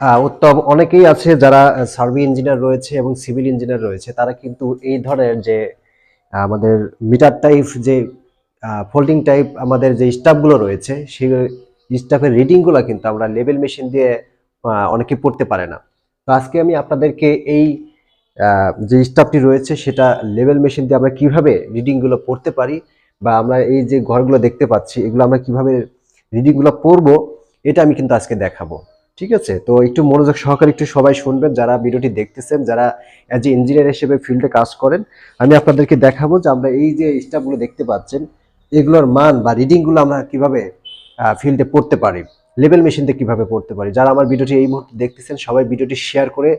উত্তম, অনেকেই আছে যারা সার্ভে ইঞ্জিনিয়ার রয়েছে এবং সিভিল ইঞ্জিনিয়ার রয়েছে, তারা কিন্তু এই ধরনের যে, আমাদের মিটার টাইপ যে ফোল্ডিং টাইপ আমাদের যে স্টাফগুলো রয়েছে, সেই স্টাফের রিডিংগুলো কিন্তু আমরা লেভেল মেশিন দিয়ে অনেকে পড়তে পারে না। তো আজকে আমি আপনাদেরকে এই যে স্টাফটি রয়েছে, সেটা লেভেল মেশিন দিয়ে আমরা কীভাবে রিডিংগুলো পড়তে পারি, বা আমরা এই যে ঘরগুলো দেখতে পাচ্ছি, এগুলো আমরা কীভাবে রিডিংগুলো পড়ব, এটা আমি কিন্তু আজকে দেখাবো। ঠিক আছে? তো একটু মনোযোগ সহকারে একটু সবাই শুনবেন, যারা ভিডিওটি দেখতেছেন, যারা অ্যাজ এ ইঞ্জিনিয়ার হিসেবে ফিল্ডে কাজ করেন, আমি আপনাদেরকে দেখাবো যে আমরা এই যে স্টাফগুলো দেখতে পাচ্ছেন, এগুলোর মান বা রিডিংগুলো আমরা কীভাবে ফিল্ডে পড়তে পারি লেভেল মেশিনতে কীভাবে পড়তে পারি। যারা আমার ভিডিওটি এই মুহূর্তে দেখতেছেন, সবাই ভিডিওটি শেয়ার করে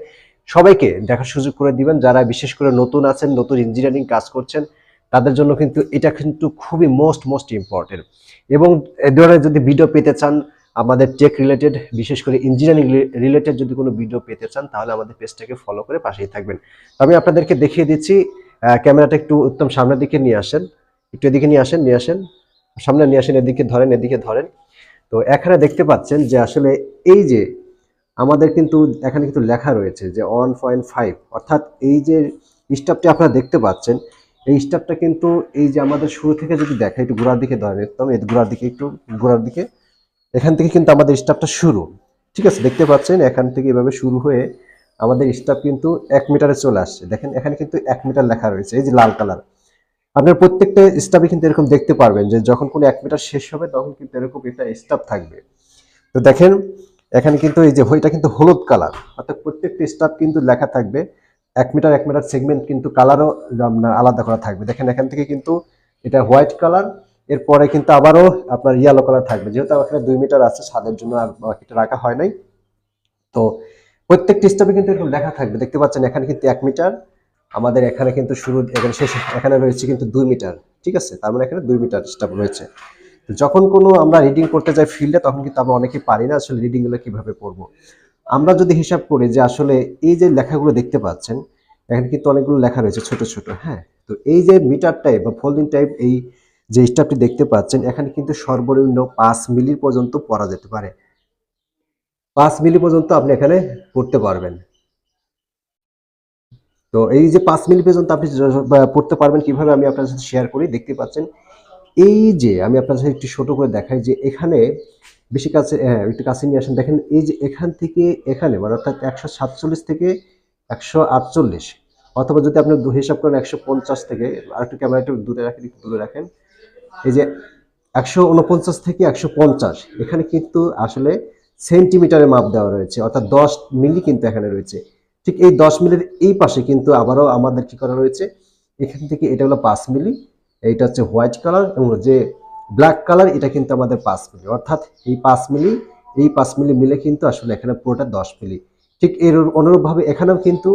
সবাইকে দেখার সুযোগ করে দিবেন। যারা বিশেষ করে নতুন আছেন, নতুন ইঞ্জিনিয়ারিং কাজ করছেন, তাদের জন্য কিন্তু এটা কিন্তু খুবই মোস্ট মোস্ট ইম্পর্টেন্ট এবং এ ধরনের যদি ভিডিও পেতে চান আমাদের টেক রিলেটেড বিশেষ করে ইঞ্জিনিয়ারিং রিলেটেড যদি কোনো ভিডিও পেতে চান, তাহলে আমাদের পেজটাকে ফলো করে পাশেই থাকবেন। আমি আপনাদেরকে দেখিয়ে দিচ্ছি ক্যামেরাটা একটু উত্তম সামনের দিকে নিয়ে আসেন। একটু এদিকে নিয়ে আসেন নিয়ে আসেন। সামনে নিয়ে আসেন, এদিকে ধরেন এদিকে ধরেন। তো এখানে দেখতে পাচ্ছেন যে আসলে এই যে আমাদের কিন্তু এখানে কিন্তু লেখা রয়েছে যে ওয়ান পয়েন্ট ফাইভ অর্থাৎ এই যে স্টাফটি আপনারা দেখতে পাচ্ছেন, এই স্টাফটা কিন্তু এই যে আমাদের শুরু থেকে যদি দেখা একটু গোড়ার দিকে ধরেন, একদম গোড়ার দিকে, একটু গোড়ার দিকে এখান থেকে কিন্তু আমাদের স্টাফটা শুরু। ঠিক আছে, দেখতে পাচ্ছেন এখান থেকে এভাবে শুরু হয়ে আমাদের স্টাফ কিন্তু এক মিটারে চলে আসছে। দেখেন, এখানে কিন্তু এক মিটার লেখা রয়েছে, এই যে লাল কালার আপনার প্রত্যেকটা স্টাফে কিন্তু এরকম দেখতে পারবেন যে যখন কোনো এক মিটার শেষ হবে, তখন কিন্তু এরকম একটা স্টাফ থাকবে। তো দেখেন, এখানে কিন্তু এই যে এটা কিন্তু হলুদ কালার অর্থাৎ প্রত্যেকটা স্টাফ কিন্তু লেখা থাকবে, এক মিটার এক মিটার সেগমেন্ট কিন্তু কালারও আলাদা করা থাকবে। দেখেন, এখান থেকে কিন্তু এটা হোয়াইট কালার এরপরে কিন্তু আবারও আপনার ইয়েলো কালার থাকবে। যেহেতু এখানে দুই মিটার আছে ছাদের জন্য আর বাকিটা রাখা হয় নাই। তো প্রত্যেকটি স্টাফে কিন্তু এরকম লেখা থাকবে। দেখতে পাচ্ছেন, এখানে কিন্তু এক মিটার আমাদের এখানে কিন্তু শুরু, এখানে শেষ, এখানে রয়েছে কিন্তু দুই মিটার ঠিক আছে? তার মানে এখানে দুই মিটার স্টাফ রয়েছে। যখন কোনো আমরা রিডিং করতে যাই ফিল্ডে তখন কিন্তু আমরা অনেকেই পারি না আসলে রিডিংগুলো কীভাবে পড়ব। আমরা যদি হিসাব করি যে আসলে এই যে লেখাগুলো দেখতে পাচ্ছেন, এখানে কিন্তু অনেকগুলো লেখা রয়েছে ছোট ছোট হ্যাঁ? তো এই যে মিটার টাইপ বা ফোল্ডিং টাইপ এই যে স্টাফটি দেখতে পাচ্ছেন, এখানে কিন্তু সর্বনিম্ন পাঁচ মিলি পর্যন্ত পড়া যেতে পারে। পাঁচ মিলি পর্যন্ত আপনি এখানে পড়তে পারবেন। তো এই যে পাঁচ মিলি পর্যন্ত আপনি পড়তে পারবেন কীভাবে আমি আপনার সাথে শেয়ার করি, দেখতে পাচ্ছেন। এই যে আমি আপনার সাথে একটু ছোট করে দেখাই যে এখানে বেশি কাছে হ্যাঁ একটু কাছে নিয়ে আসেন। দেখেন এই যে এখান থেকে এখানে মানে অর্থাৎ একশো সাতচল্লিশ থেকে একশো আটচল্লিশ, অথবা যদি আপনি হিসাব করেন একশো পঞ্চাশ থেকে আর একটু ক্যামেরা একটু দূরে রাখেন, একটু দূরে রাখেন এই যে একশো উনপঞ্চাশ থেকে একশো পঞ্চাশ, এখানে কিন্তু আসলে সেন্টিমিটারে মাপ দেওয়া রয়েছে, অর্থাৎ দশ মিলি কিন্তু এখানে রয়েছে। ঠিক এই দশ মিলির এই পাশে কিন্তু আবারও আমাদের কি করা রয়েছে, এখান থেকে এটা হলো পাঁচ মিলি, এইটা হচ্ছে হোয়াইট কালার এবং যে ব্ল্যাক কালার এটা কিন্তু আমাদের পাঁচ মিলি, অর্থাৎ এই পাঁচ মিলি, এই পাঁচ মিলি মিলে কিন্তু আসলে এখানে পুরোটা দশ মিলি। ঠিক এর অনুরূপভাবে এখানেও কিন্তু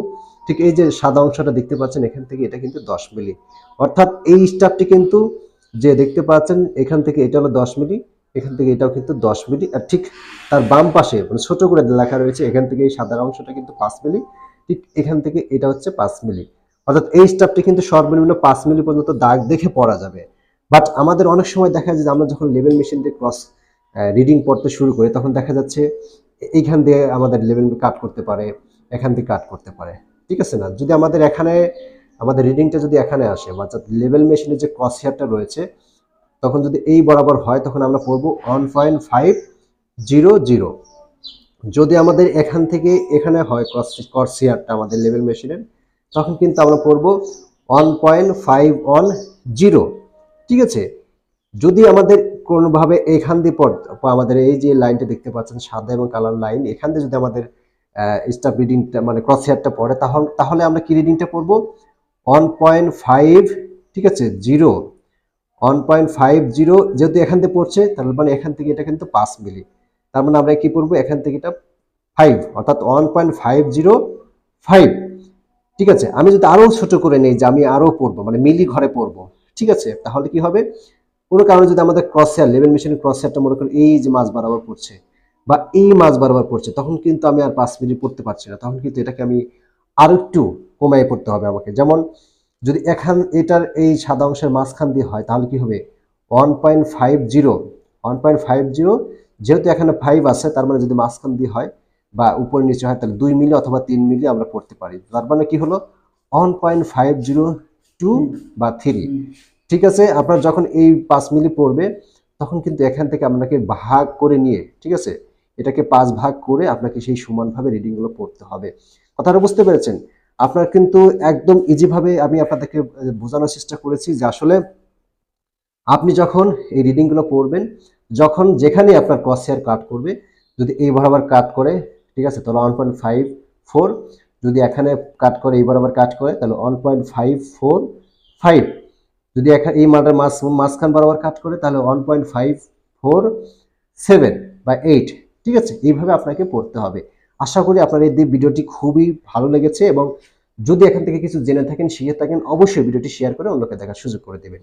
ঠিক এই যে সাদা অংশটা দেখতে পাচ্ছেন, এখান থেকে এটা কিন্তু দশ মিলি। অর্থাৎ এই স্টাফটি কিন্তু যে দেখতে পাচ্ছেন, এখান থেকে এটা হলো দশ মিলি, এখান থেকে এটাও কিন্তু দশ মিলি। আর ঠিক তার বাম পাশে মানে ছোট করে লেখা রয়েছে, এখান থেকে এই সাদা অংশটা কিন্তু পাঁচ মিলি, ঠিক এখান থেকে এটা হচ্ছে পাঁচ মিলি। অর্থাৎ এই স্টাফটি কিন্তু সর্বনিম্ন পাঁচ মিলি পর্যন্ত দাগ দেখে পড়া যাবে। বাট আমাদের অনেক সময় দেখা যায় যে আমরা যখন লেভেল মেশিন দিয়ে ক্রস রিডিং পড়তে শুরু করি, তখন দেখা যাচ্ছে এইখান দিয়ে আমাদের লেভেল কাট করতে পারে, এখান দিয়ে কাট করতে পারে। ঠিক আছে না? যদি আমাদের এখানে আমাদের রিডিংটা যদি এখানে আসে, অর্থাৎ লেভেল মেশিনের যে ক্রস হেয়ারটা রয়েছে, তখন যদি এই বরাবর হয়, তখন আমরা পড়ব one point five zero zero যদি আমাদের এখান থেকে এখানে হয় ক্রস ক্রস হেয়ারটা আমাদের লেভেল মেশিনের তখন কিন্তু আমরা পড়ব one point five one zero ঠিক আছে? যদি আমাদের কোনোভাবে এখান দিয়ে পড় আমাদের এই যে লাইনটা দেখতে পাচ্ছেন, সাদা এবং কালার লাইন এখান দিয়ে যদি আমাদের স্টাফ রিডিংটা মানে ক্রস হেয়ারটা পড়ে, তাহলে তাহলে আমরা কি রিডিংটা পড়ব? ওয়ান পয়েন্ট ফাইভ ঠিক আছে zero one point five zero যেহেতু এখান থেকে পড়ছে তার মানে এখান থেকে এটা কিন্তু পাঁচ মিলি। তার মানে আমরা কি পড়ব? এখান থেকে এটা ফাইভ অর্থাৎ one point five zero five ঠিক আছে, আমি যদি আরও ছোট করে নেই যে আমি আরও পড়ব মানে মিলি ঘরে পড়ব, ঠিক আছে, তাহলে কি হবে? কোনো কারণে যদি আমাদের ক্রস হেয়ার লেভেল মেশিনের ক্রস মনে করেন এই যে মাছ বরাবর পড়ছে, বা এই মাছ বরাবর পড়ছে, তখন কিন্তু আমি আর পাঁচ মিনিট পড়তে পারছি না, তখন কিন্তু এটাকে আমি আরও একটু কমায় পড়তে হবে আমাকে। যেমন যদি এখান এটার এই সাদা অংশের মাঝখান দিয়ে হয়, তাহলে কি হবে? One point five zero one point five zero যেহেতু এখানে ফাইভ আছে, তার মানে যদি মাঝখান দিয়ে হয় বা উপর নিচে হয়, তাহলে দুই মিলি অথবা তিন মিলি আমরা পড়তে পারি। তার মানে কি হলো? One point five zero two বা থ্রি ঠিক আছে? আপনার যখন এই পাঁচ মিলি পড়বে, তখন কিন্তু এখান থেকে আপনাকে ভাগ করে নিয়ে, ঠিক আছে? এটাকে পাঁচ ভাগ করে আপনাকে সেই সমানভাবে রিডিংগুলো পড়তে হবে। কথাটা বুঝতে পেরেছেন? আপনার কিন্তু একদম ইজিভাবে আমি আপনাদেরকে বোঝানোর চেষ্টা করেছি যে আসলে আপনি যখন এই রিডিংগুলো পড়বেন, যখন যেখানে আপনার কসিয়ার কাট করবে, যদি এই বরাবর কাট করে, ঠিক আছে? তাহলে ওয়ান পয়েন্ট ফাইভ ফোর যদি এখানে কাট করে এই বরাবর কাট করে, তাহলে one point five four five যদি এখানে এই মালটার মাস, মাঝখান বরাবর কাট করে, তাহলে one point five four seven বা এইট ঠিক আছে? এইভাবে আপনাকে পড়তে হবে। আশা করি আপনার এই ভিডিওটি খুবই ভালো লেগেছে এবং যদি এখান থেকে কিছু জেনে থাকেন, শিখে থাকেন, অবশ্যই ভিডিওটি শেয়ার করে অন্যকে দেখার সুযোগ করে দেবেন।